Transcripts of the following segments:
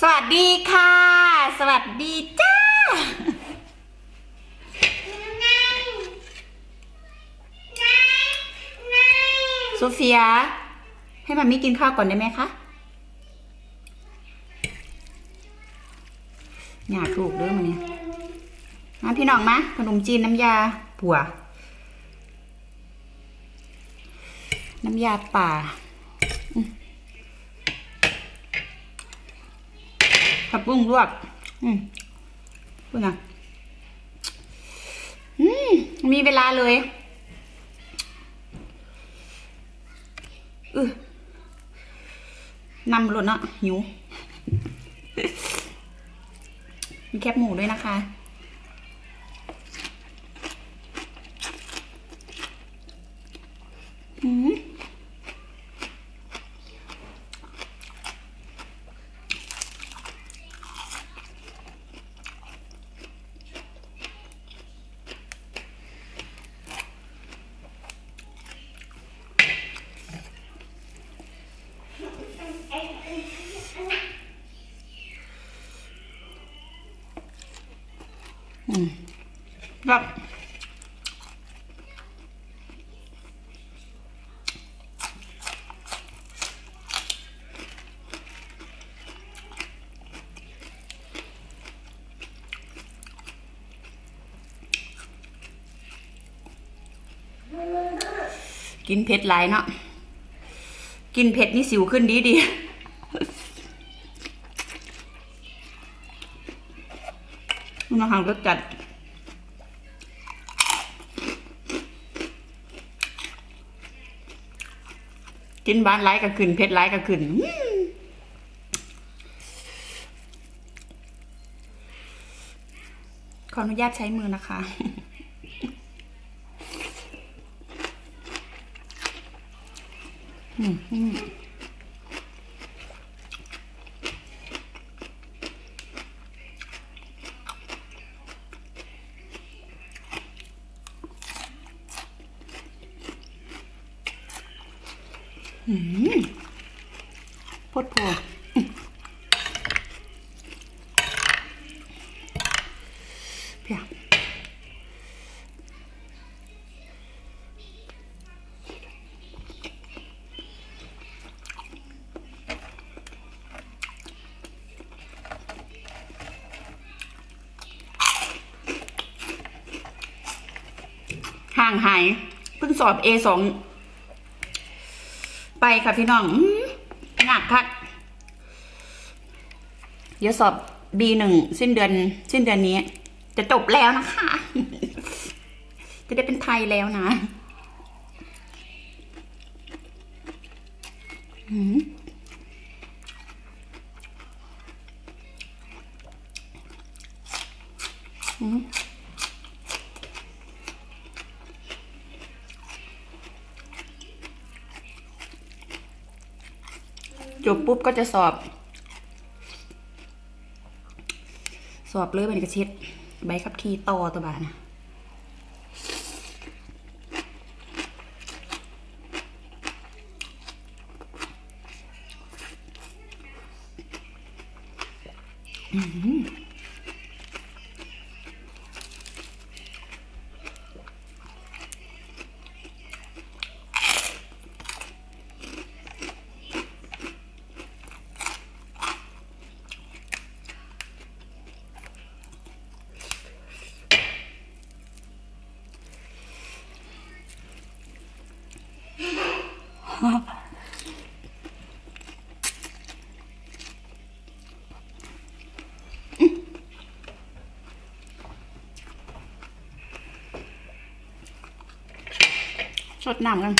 สวัสดีค่ะ สวัสดีจ้า โซเฟีย ให้มันมีกินข้าวก่อนได้ไหมคะอยากถูกเด้อมันเนี่ยมาพี่น้องมาขนมจีนน้ำยาปัว น้ำยาป่าอืม ผักบุ้งลวกอืมพูดนะอืมมีเวลาเลยอือนำรถเนาะหิว มีแคบหมูด้วยนะคะ อืม แบบกินเผ็ดหลายเนาะ กินเผ็ดนี่สิวขึ้นดีดี มันอาหารรสจัด กินบ้านไร้ก็ขึ้นเพชรไร้ก็ขึ้นขออนุญาตใช้มือนะคะ อืม พดพอืมเพียห่างหายเพิ่งสอบ A2 ไปค่ะพี่น้องหนักคักเดี๋ยวสอบ B1 สิ้นเดือน สิ้นเดือนนี้ จะจบแล้วนะคะ จะได้เป็นไทยแล้วนะอืม จบปุ๊บก็จะสอบ สอบเลยเป็นกระเช็ดใบขับขี่ต่อตัวบานะอื้อหือ สดน้ำกัน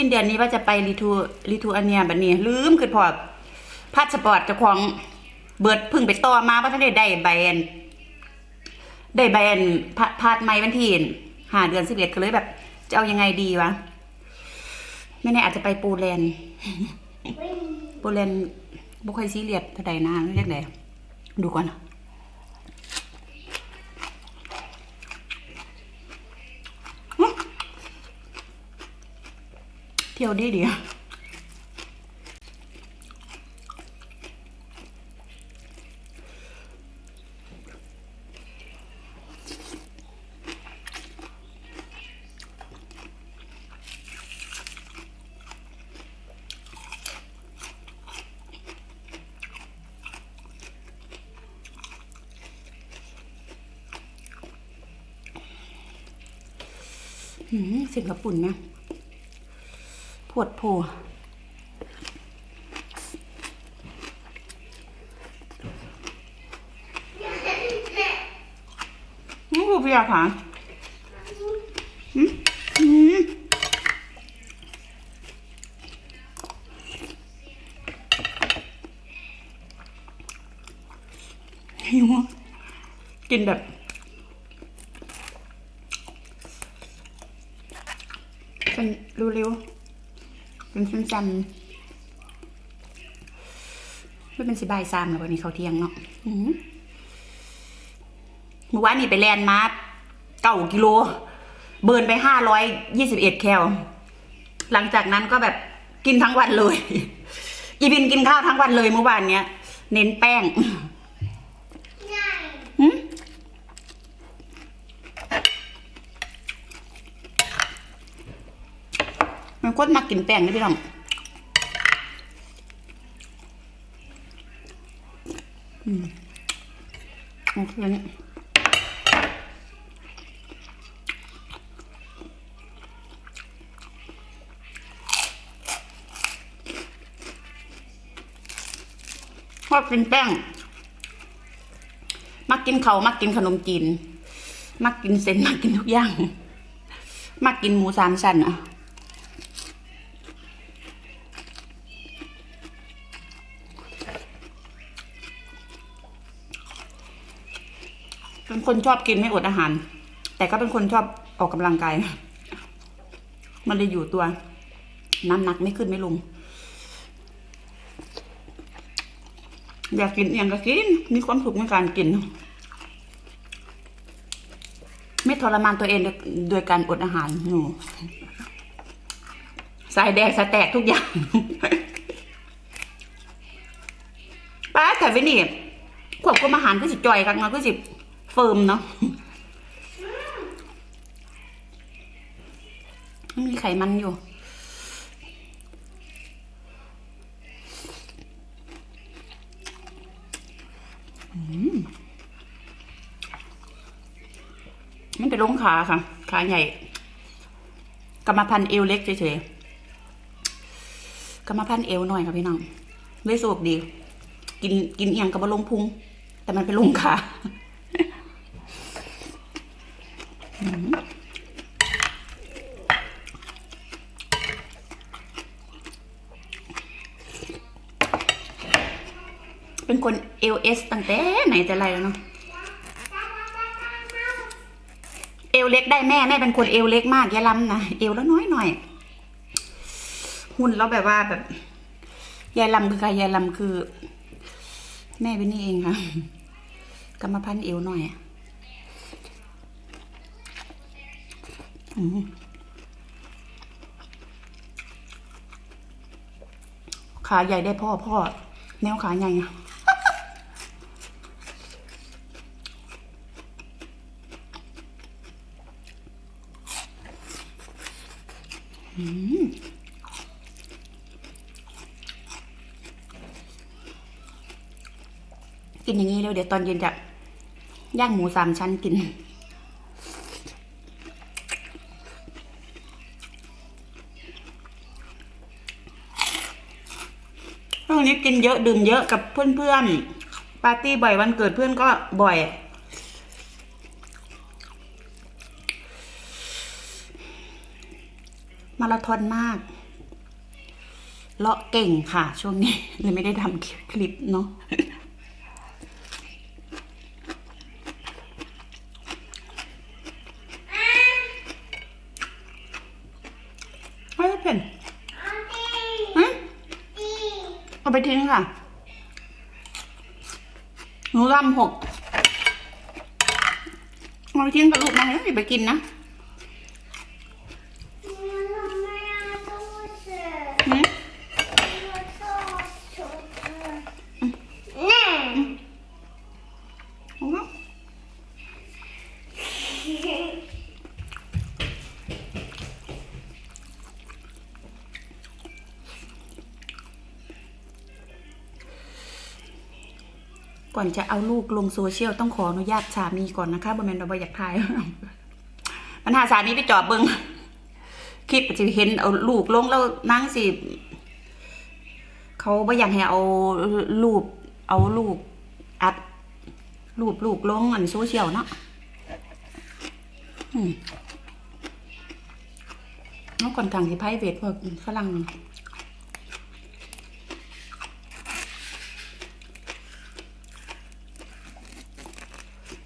สิ้นเดือนนี้ว่าจะไปลิทูลิทูอันเนียบัดนี้ ลืมคือพอพาสปอร์ตเจ้าของเบิดพึ่งไปต่อมาว่าท่านได้ได้ใบอันได้ใบอันพาพาดไม่วันที่หาเดือนสิบเอ็ดก็เลยแบบ จะเอายังไงดีวะไม่แน่อาจจะไปปูแลนด์ปูแลนด์บุคอยซีเรียสเท่าใดนะเรียกไหนดูก่อนนะอื้อ เที่ยวดีเดีหืมเสียงกระปุ่นนะ ปวดโผนี่กูเพียค่ะหืมหืมหิวกินแบบเป็นเร็วๆ เป็นสั้นๆไม่เป็นสิบายซามแล้ววันนี้เขาวเที่ยงเนาะเมื่อวานนี่ไปแลนด์มาเก้ากิโล เบิร์นไปห้าร้อยยี่สิบเอ็ดแคล หลังจากนั้นก็แบบกินทั้งวันเลย อีบินกินข้าวทั้งวันเลยเมื่อวานเนี้ย เน้นแป้งหืม มันคนมากินแป้งนี่พี่น้องอืมโอเคนี่ชอบกินแป้ง มักกินเขามักกินขนมจีน มักกินเส้นมักกินทุกอย่าง มักกินหมูสามชั้นอะ เป็นคนชอบกินไม่อดอาหาร แต่ก็เป็นคนชอบออกกำลังกาย มันเลยอยู่ตัว น้ำหนักไม่ขึ้นไม่ลง อยากกินเอียงก็กิน มีความสุขในการกิน ไม่ทรมานตัวเองโดยโดยการอดอาหารหนูสายแดงสายแตกทุกอย่างป้าแต่วินี่ควบคุมอาหารก็สิจอยกันมาก็สิ เฟิร์มเนาะมีไขมันอยู่อืมมันเป็นลงขาค่ะ ขาใหญ่ กรรมพันธุ์เอวเล็กเฉยๆ กรรมพันธุ์เอวหน่อยค่ะพี่น้องเลยสวกดี กินกินเอียงกับบลงพุง แต่มันเป็นลงขา เป็นคนเอลเอสตั้งแต่ไหนแต่ไรแล้วเนาะเอวเล็กได้แม่แม่เป็นคนเอวเล็กมากยาล้ำนะเอวแล้วน้อยหน่อย หุ่นแล้วแบบว่าแบบยายลำคือใครยายลำคือ แม่เป็นนี่เองค่ะกรรมพันธุ์เอวหน่อยอะ ขาใหญ่ได้พ่อพ่อ แนวขาใหญ่อะอืมกินอย่างนี้แล้วเดี๋ยวตอนเย็นจะย่างหมูสามชั้นกิน วงนี้กินเยอะดื่มเยอะกับเพื่อนๆ ปาร์ตี้บ่อยวันเกิดเพื่อนก็บ่อย มาราธอนมาก เลาะเก่งค่ะช่วงนี้เลยไม่ได้ทำคลิปเนาะ ไม่เผ็ดฮะเอาไปทิ้ง ค่ะ หนูรำหกเอาไปทิ้งกับลูกนะอย่าไปกินนะหืมเอาเนอะ ก่อนจะเอาลูกลงโซเชียลต้องขออนุญาตสามีก่อนนะคะบ่แมนเราบ่อยากถ่ายปัญหาสามีไปจอบเบิงคลิปจะเห็นเอาลูกลงแล้วนั่งสิ เขาบ่อยากให้เอารูป เอารูปอัดรูปลูกลงอันโซเชียลเนาะอืมแล้วก่อนกลางที่ไพ่เวทพวกฝรั่ง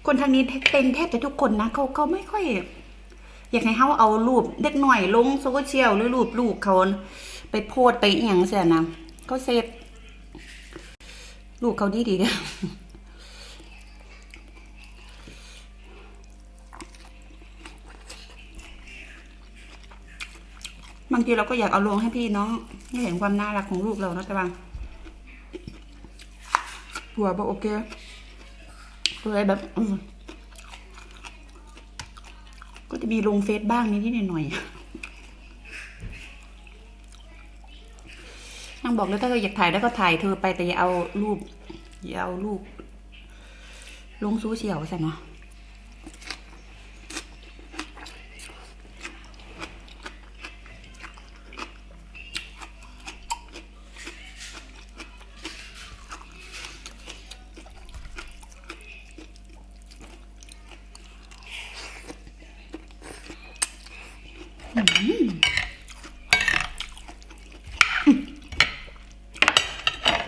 คนทางนี้เป็นแทบจะทุกคนนะเขาเขาไม่ค่อย อยากให้เขาเอารูปเด็กหน่อยลงโซเชียลหรือรูปลูกเขาไปโพสต์ไปอย่างเสียนะเขาเซฟลูกเขาดีดีเด้อบบางทีเราก็อยากเอาลงให้พี่น้องให้เห็นความน่ารักของลูกเรานอะแต่บางผัวบอกโอเค เลยแบบก็จะมีลงเฟซบ้างนิดๆหน่อยๆนางบอกแล้วถ้าเธออยากถ่ายแล้วก็ถ่ายเธอไปแต่อย่าเอารูป อย่าเอารูป ลงซูเชียวใส่เนาะ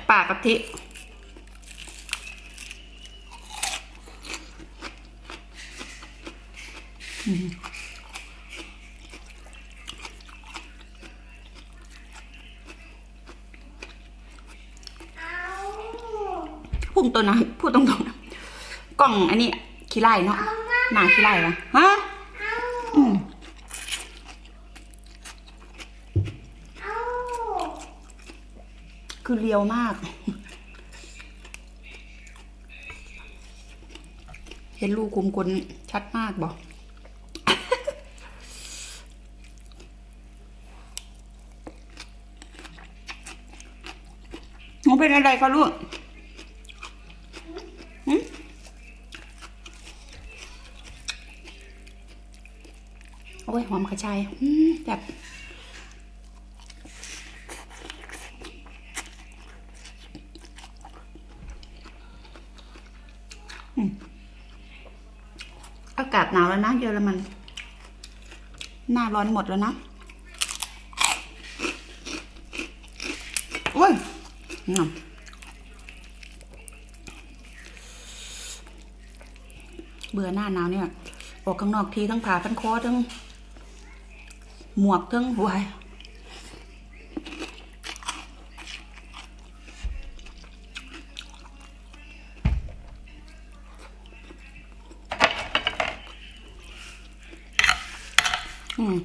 ปากกะทิอืม พุ่งตัวนะพูดตรงๆนะกล่องอันนี้ขี้ไล่เนาะหนาขี้ไล่ปะฮะอืมคือเรียวมาก เห็นลูกคุมกลชัดมากบอก เป็นอะไรคะลูกโอ้ยหอมกระชายแบบอากาศหนาวแล้วนะเยอรมัน หน้าร้อนหมดแล้วนะ โอ้ย เบื่อหน้าหนาวเนี่ย ออกข้างนอกทีทั้งผ่าทั้งคอทั้ง หมวกทั้งหัวอืม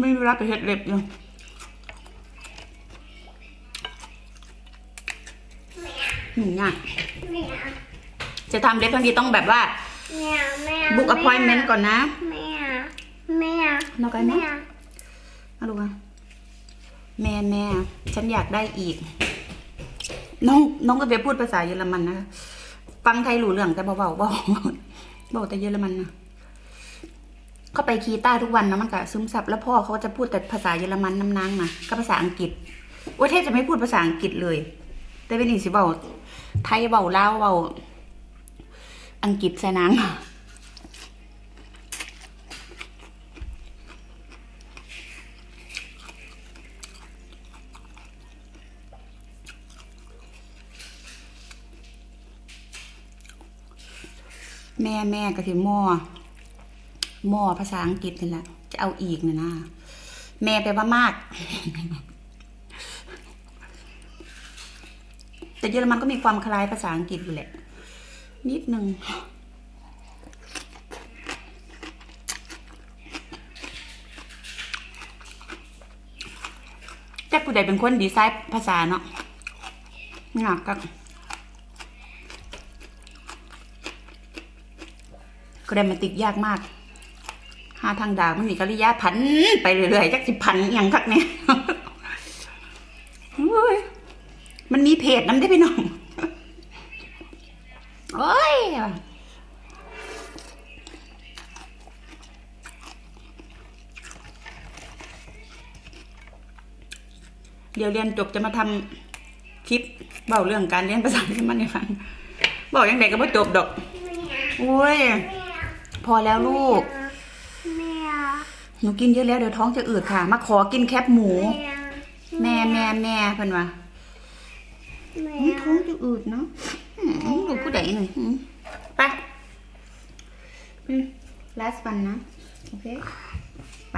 ไม่มีเวลาไปเห็ดเล็บอยู่หนูง่ายจะทำเล็บบางทีต้องแบบว่าบุ๊กอ p พอยเมนต์ก่อนนะนอกกันนะมาดูกันแม่แม่ฉันอยากได้อีก น้องน้องก็ไปพูดภาษาเยอรมันนะ ฟังไทยรู้เรื่องแต่เบาๆเบาเบาแต่เยอรมันนะ เขาไปคีต้าทุกวันนะมันก็ซึมซับแล้วพ่อเขาจะพูดแต่ภาษาเยอรมันน้ำนางนะกับภาษาอังกฤษโอ้ยแทบจะไม่พูดภาษาอังกฤษเลย แต่เป็นอีสิเบาไทยเบาลาวเบาอังกฤษใส่นางแม่แม่ก็คือหม้อ ม้อภาษาอังกฤษนี่แหละจะเอาอีกนะนะ แม่แปลว่ามาก แต่เยอรมันก็มีความคล้ายภาษาอังกฤษอยู่แหละ นิดนึงแต่ผู้ใดเป็นคนดีไซน์ภาษาเนาะงากกับกรมมาติกยากมาก หาทางดาวมันมีกริยาพันไปเรื่อยๆจักสิพันอย่างคักเนี่ยโอ้ยมันมีเพจน้ำได้พี่น้องโอ้ยเดี๋ยวเรียนจบจะมาทำคลิปเบาเรื่องการเรียนภาษาที่มันให้ฟังบอกยังไงก็ไม่จบดอกโอ้ยพอแล้วลูก หนูกินเยอะแล้วเดี๋ยวท้องจะอืดค่ะ มาขอกินแคบหมู แม่แม่แม่แม่เพิ่นว่าแม่อืมท้องจะอืดเนาะอืมลูกผู้ใดหน่อยอืมไปอืม last one นะ โอเค ไป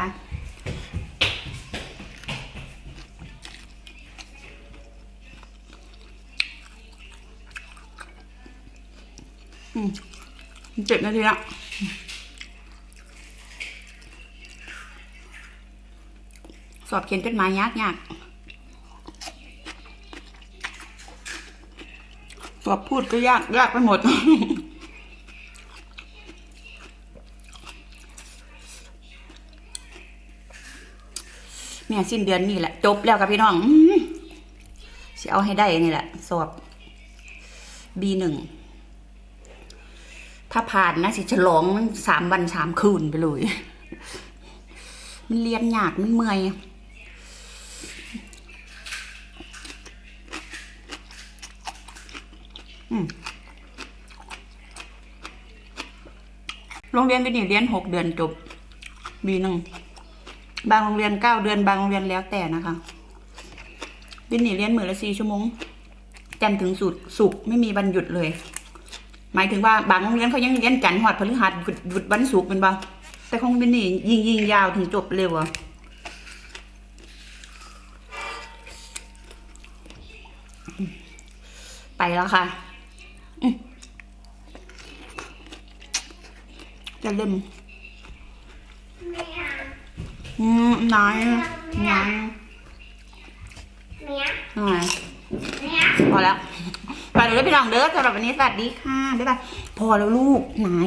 อืมเจ็ดนาทีละ อบเขียนจดหมายยากยากสอบพูดก็ยากยากไปหมด เนี่ยสิ้นเดือนนี่แหละ จบแล้วกับพี่น้องอืมสิเอาให้ได้นี่แหละ สอบ B หนึ่งถ้าผ่านนะสิฉลองสามวันสามคืนไปเลย มันเรียนยากมันเมื่อย อืม โรงเรียนเป็นี่เรียนหกเดือนจบบีหนึ่งบางโรงเรียนเก้าเดือนบางโรงเรียนแล้วแต่นะคะบินนี่เรียนมือละสี่ชั่วโมงจันถึงสุดสุกไม่มีวันหยุดเลย หมายถึงว่าบางโรงเรียนเขายังเรียนจันทร์หอดพฤหัสหยุดหยุดวันศุกร์เป็นบ้างแต่ของบินนี่ยิงยิงยาวถึงจบเร็วอะไปแล้วค่ะ จะเล่มแม่อืมนายนายแม่นายแม่พอแล้วไปเลยพี่น้องเด้อสำหรับวันนี้สวัสดีค่ะ บ๊ายบาย พอแล้วลูกนาย